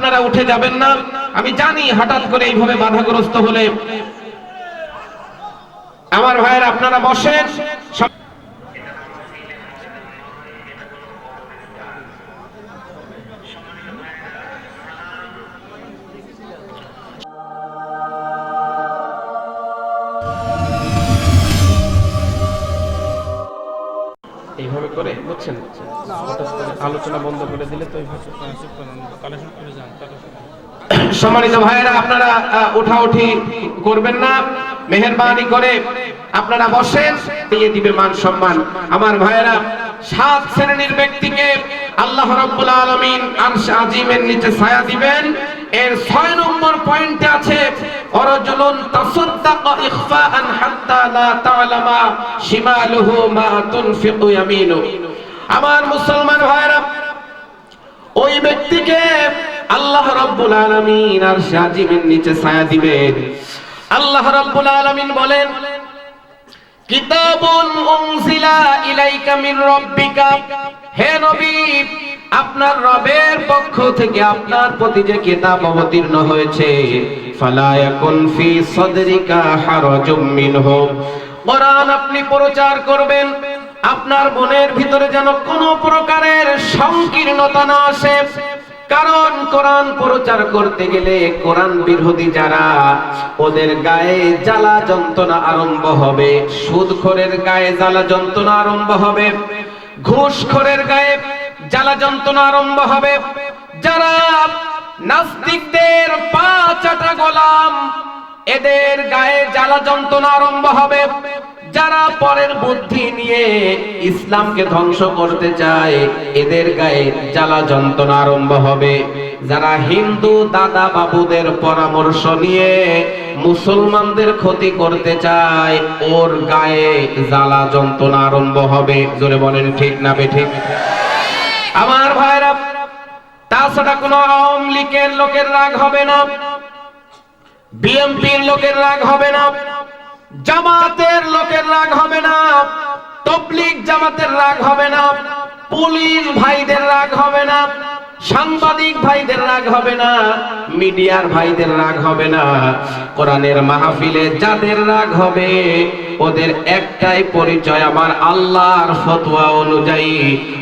আপনারা উঠে যাবেন না। আমি জানি হঠাৎ করে এইভাবে বাধাগ্রস্ত হলে। আমার ভাইয়ের, আপনারা বসেন। এইভাবে করে বুঝছেন? হঠাৎ করে আলোচনা বন্ধ করে দিলে তো সম্মানিত ভাইয়েরা আপনারা আহ, উঠাউঠি করবেন না মেহরবানি করে আপনারা বসেন দিয়ে দিবে মান সম্মান। আমার ভাইয়েরা সাত শ্রেণির ব্যক্তিকে আল্লাহ রাব্বুল আলামিন আরশ আজিমের নিচে ছায়া দিবেন। এর ছয় নম্বর পয়েন্টে আছে, অরজুলুন তাসাদ্দাকা ইখফাআন হাত্তা লা শিমালুহু মা তুনফিকু ইয়ামিনু। আমার মুসলমান ভাইয়েরা, ওই ব্যক্তিকে আল্লাহ রাব্বুল আলামিন আর সাজিমের নিচে ছায়া দিবেন। আল্লাহ রাব্বুল আলামিন বলেন, কিতাবুন উনজিলা ইলাইকা মির রাব্বিকা। হে নবী আপনার রবের পক্ষ থেকে আপনার প্রতি যে কিতাব অবতীর্ণ হয়েছে, ফালা ইয়াকুন ফি সাদরিকা হারাজুম মিনহু। কোরআন আপনি প্রচার করবেন, আপনার মনের ভিতরে যেন কোনো প্রকারের সংকীর্ণতা না আসে। কারণ কোরআন প্রচার করতে গেলে কোরআন বিরোধী যারা, ওদের গায়ে জ্বালা যন্ত্রণা আরম্ভ হবে, সুদখোরের গায়ে জ্বালা যন্ত্রণা আরম্ভ হবে, ঘুষখোরের গায়ে জ্বালা যন্ত্রণা আরম্ভ হবে। যারা নাস্তিকদের পা চাটা গোলাম, এদের গায়ে জ্বালা যন্ত্রণা আরম্ভ হবে। যারা পরের বুদ্ধি নিয়ে ইসলামকে ধ্বংস করতে চায়, এদের গায়ে জ্বালা যন্ত্রণা আরম্ভ হবে। যারা হিন্দু দাদা বাবুদের পরামর্শ নিয়ে মুসলমানদের ক্ষতি করতে চায়, ওর গায়ে জ্বালা যন্ত্রণা আরম্ভ হবে। জোরে বলেন, ঠিক না বেঠিক আমার ভাইরা তাছাড়া কোনো আওয়ামী লীগের লোকের রাগ হবে না, বিএনপির লোকের রাগ হবে না, জামাতের লোকের রাগ হবে না, তবলিগ জামাতের রাগ হবে না, পুলিশ ভাইদের রাগ হবে না, সাংবাদিক ভাইদের রাগ হবে না, মিডিয়ার ভাইদের রাগ হবে না, কোরআনের মাহফিলে যাদের রাগ হবে ওদের একটাই পরিচয় আমার আল্লাহর ফতোয়া অনুযায়ী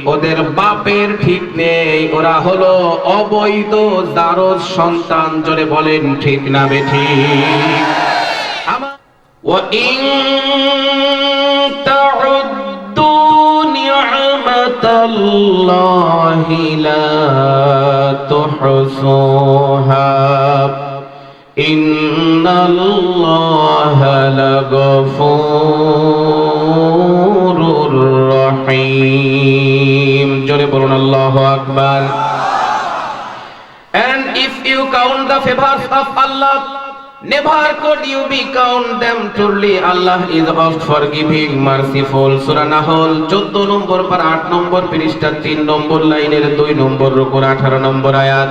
ওদের বাপের ঠিক নেই ওরা হলো অবৈধ দারজ সন্তান জোরে বলেন ঠিক না বেঠিক আমার وإن تعدوا نعمة الله لا تحصوها إن الله لغفور رحيم জোরে বলুন আল্লাহু আকবার And if you count the favors of Allah, never could you be count them truly. Allah is oft forgiving, merciful. Surah Nahl 14 নম্বর পার 8 নম্বর পৃষ্ঠা 3 নম্বর লাইনের 2 নম্বর রুকুর 18 নম্বর আয়াত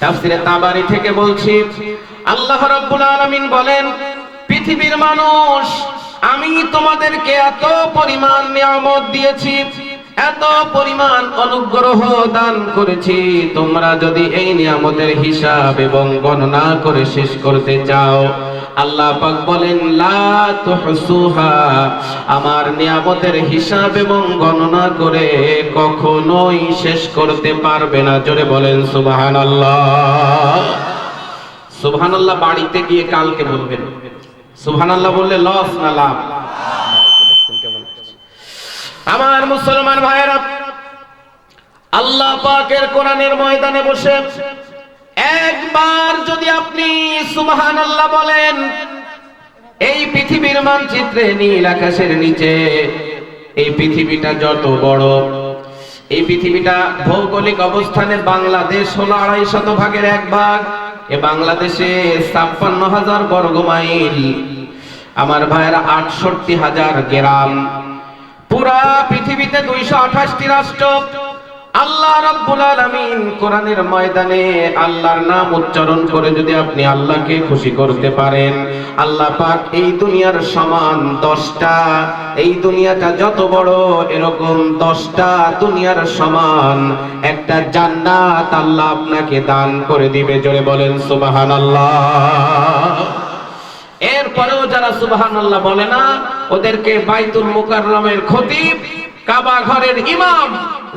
তাফসিরে তাবারি থেকে বলছি, আল্লাহ রাব্বুল আলামিন বলেন, পৃথিবীর মানুষ, আমি তোমাদেরকে এত পরিমাণ নিয়ামত দিয়েছি এত পরিমাণ অনুগ্রহ দান করেছি। তোমরা যদি এই নিয়ামতের হিসাব এবং গণনা করে শেষ করতে চাও, আল্লাহ পাক বলেন, লা তুহসুহা আমার নিয়ামতের হিসাব এবং গণনা করে কখনোই শেষ করতে পারবে না। জোরে বলেন, সুবহানাল্লাহ। সুবহানাল্লাহ, বাড়িতে গিয়ে কালকে বলবেন। সুবহানাল্লাহ বললে, লস না লাভ? আমার মুসলমান ভাইয়েরা, আল্লাহ পাকের কোরআনের ময়দানে বসে একবার যদি আপনি সুবহান আল্লাহ বলেন, এই পৃথিবীর মানচিত্রে নীল আকাশের নিচে, এই পৃথিবীটা যত বড়, এই পৃথিবীটা ভৌগোলিক অবস্থানে বাংলাদেশ হলো আড়াই শত ভাগের এক ভাগ, এ বাংলাদেশে ছাপ্পান্ন হাজার বর্গ মাইল। আমার ভাইয়েরা, আটষট্টি হাজার গ্রাম। পুরা পৃথিবীতে দুইশো আঠাশটি রাষ্ট্র। আল্লাহ রাব্বুল আলামিন কোরআনের ময়দানে আল্লাহর নাম উচ্চারণ করে যদি আপনি আল্লাহকে খুশি করতে পারেন, আল্লাহ পাক এই দুনিয়ার সমান দশটা, এই দুনিয়াটা যত বড়, এরকম দশটা দুনিয়ার সমান একটা জান্নাত আল্লাহ আপনাকে দান করে দিবে। জোরে বলেন, সুবহানাল্লাহ। এরপরেও যারা সুবহানাল্লাহ বলে না, ওদেরকে বাইতুল মুকাররমের খতিব, কাবা ঘরের ইমাম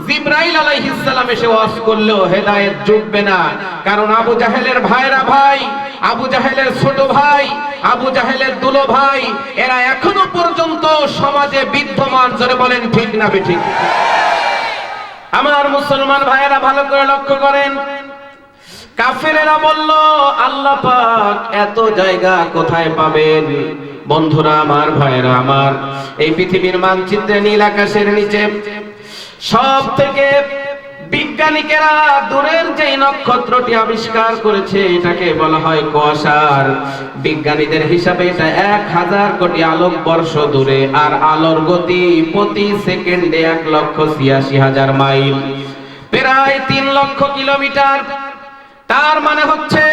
জিব্রাইল আলাইহিস সালাম এসে ওয়াজ করলেও হেদায়েত জুটবে না। কারণ আবু জাহেলের ভাইরা ভাই, আবু জাহেলের ছোট ভাই, আবু জাহেলের দুলো ভাই, এরা এখনও পর্যন্ত সমাজে বিদ্যমান, জোরে বলেন ঠিক না বেঠিক। আমার মুসলমান ভাইয়েরা ভালো করে লক্ষ্য করেন কাফেরেরা বলল, আল্লাহ পাক এত জায়গা কোথায় পাবেন? বন্ধুরা আমার, ভাইয়েরা আমার, এই পৃথিবীর মানচিত্রে নীল আকাশের নিচে সব থেকে বিজ্ঞানিকেরা দূরের যে নক্ষত্রটি আবিষ্কার করেছে, এটাকে বলা হয় কুয়াশার। বিজ্ঞানীদের হিসাবে এটা এক হাজার কোটি আলোক বর্ষ দূরে, আর আলোর গতি প্রতি সেকেন্ডে এক লক্ষ ছিয়াশি হাজার মাইল। প্রায় তিন লক্ষ কিলোমিটার তার মানে হচ্ছে,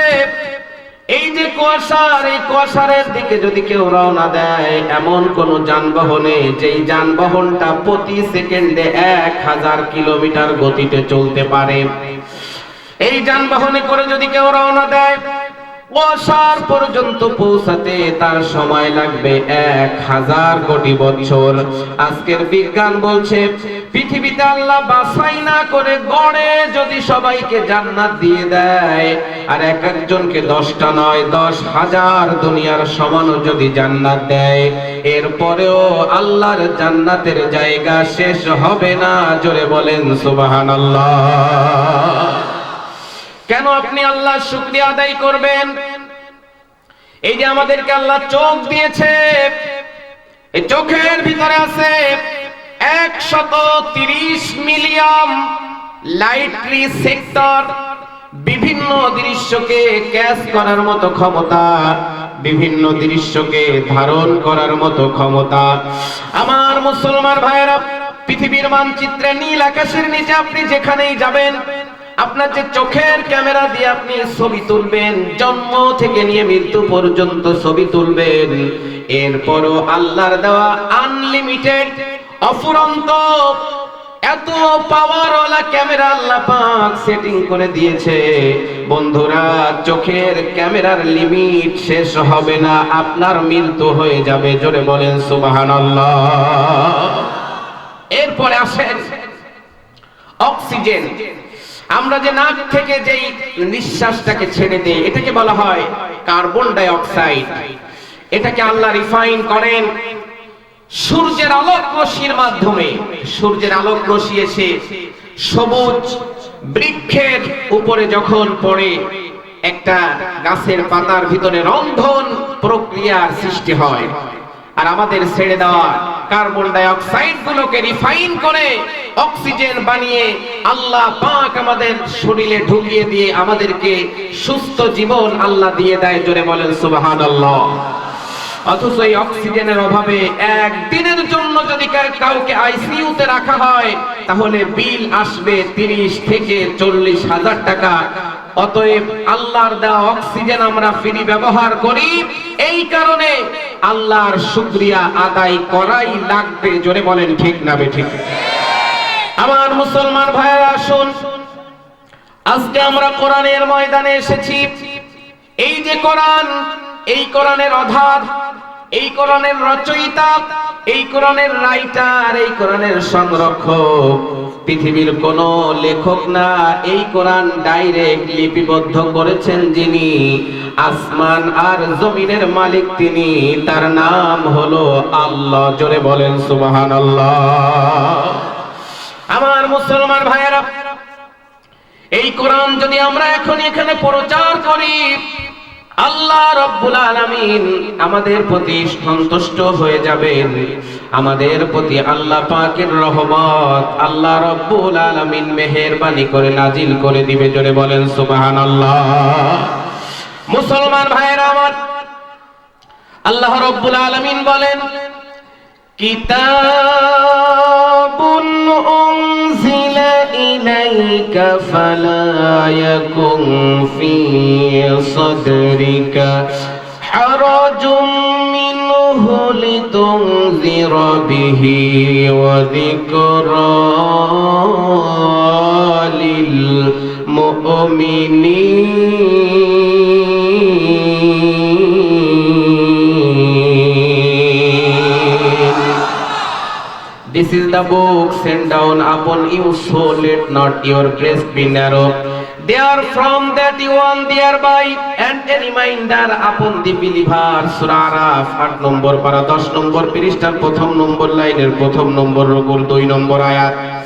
এই যে কুয়াশার, এই কুয়াশারের দিকে যদি কেউ রওনা দেয়, এমন কোন যানবাহনে যেই যানবাহনটা প্রতি সেকেন্ডে এক হাজার কিলোমিটার গতিতে চলতে পারে। এই যানবাহনে করে যদি কেউ রওনা দেয় কুয়াশার পর্যন্ত পৌঁছাতে তার সময় লাগবে এক হাজার কোটি বছর। আজকের বিজ্ঞান বলছে, পৃথিবীতে আল্লাহ বাছাই না করে গড়ে যদি সবাইকে জান্নাত দিয়ে দেয়, আর এক একজনকে দশটা নয়, দশ হাজার দুনিয়ার সমানও যদি জান্নাত দেয়, এরপরেও আল্লাহর জান্নাতের জায়গা শেষ হবে না, জোরে বলেন সুবহানাল্লাহ। কেন আপনি আল্লাহ শুক্রিয়া আদায় করবেন? এই যে আমাদেরকে আল্লাহ চোখ দিয়েছে, এই চোখের ভিতরে আছে একশত তিরিশ মিলিয়ন লাইটরি সেক্টর, বিভিন্ন দৃশ্যকে ক্যাচ করার মতো ক্ষমতা, বিভিন্ন দৃশ্যকে ধারণ করার মতো ক্ষমতা। আমার মুসলমান ভাইয়েরা, পৃথিবীর মানচিত্রে নীল আকাশের নিচে আপনি যেখানেই যাবেন আপনার যে চোখের ক্যামেরা দিয়ে আপনি ছবি তুলবেন, জন্ম থেকে নিয়ে মৃত্যু পর্যন্ত ছবি তুলবেন। এরপরও আল্লাহর দেওয়া আনলিমিটেড অফুরন্ত, এত পাওয়ারওয়ালা ক্যামেরা আল্লাহ পাক সেটিং করে দিয়েছে। বন্ধুরা, চোখের ক্যামেরার লিমিট শেষ হবে না, আপনার মৃত্যু হয়ে যাবে, জোরে বলেন সুবহানাল্লাহ। এরপরে আসেন অক্সিজেন আমরা যে নাক থেকে যেই নিঃশ্বাসটাকে ছেড়ে দেই, এটাকে বলা হয় কার্বন ডাই অক্সাইড এটাকে আল্লাহ রিফাইন করেন সূর্যের আলোক রশ্মির মাধ্যমে। সূর্যের আলোক রশ্মি এসে সবুজ বৃক্ষের উপরে যখন পড়ে, একটা গাছের পাতার ভিতরে রন্ধন প্রক্রিয়ার সৃষ্টি হয়। আর আমাদের ছেড়ে দেওয়া কার্বন ডাই অক্সাইড গুলোকে রিফাইন করে অক্সিজেন বানিয়ে আল্লাহ পাক আমাদের শরীরে ঢুকিয়ে দিয়ে আমাদেরকে সুস্থ জীবন আল্লাহ দিয়ে দেয়, জোরে বলেন সুবহানাল্লাহ। অথচ এই অক্সিজেনের অভাবে একদিনের জন্য যদি কাউকে আইসিইউতে রাখা হয়, তাহলে বিল আসবে তিরিশ থেকে চল্লিশ হাজার টাকা। অতএব আল্লাহর দেওয়া অক্সিজেন আমরা ফ্রি ব্যবহার করি। এই কারণে আল্লাহর শুক্রিয়া আদায় করাই লাগবে, জোরে বলেন ঠিক না ঠিক। আমার মুসলমান ভাইয়েরা, আসুন। আজকে আমরা কোরআনের ময়দানে এসেছি। এই যে কোরআন, এই কোরআনের অধার, এই কোরআনের রচয়িতা, এই কোরআনের রাইটার, এই কোরআনের সংরক্ষক। পৃথিবীর কোন লেখক না, এই কোরআন ডাইরেক্ট লিপিবদ্ধ করেছেন যিনি। আসমান আর জমিনের মালিক তিনি, তার নাম হলো আল্লাহ। জোরে বলেন, সুবহানাল্লাহ। আমার মুসলমান ভাইয়েরা, এই কোরআন যদি আমরা এখন এখানে প্রচার করি, আল্লাহ রব্বুল আলামিন আমাদের প্রতি সন্তুষ্ট হয়ে যাবেন। আমাদের প্রতি আল্লাহ পাকের রহমত, আল্লাহ রব্বুল আলমিন মেহেরবানি করে নাজিল করে দিবে, জোরে বলেন সুবাহান আল্লাহ মুসলমান ভাইয়ের আমার, আল্লাহ রব্বুল আলমিন বলেন কিতা উনজিলা ইলাইকা ফি সাদরিকা। لتنذر به وذكرى للمؤمنين This is the book sent down upon you, so let not your breast be narrow. Therefrom that you on thereby, and a reminder upon the believer, Surah Araf, আট নম্বর পারা দশ নম্বর পৃষ্ঠার প্রথম নম্বর লাইনের প্রথম নম্বর রকুল 2 নম্বর আয়াত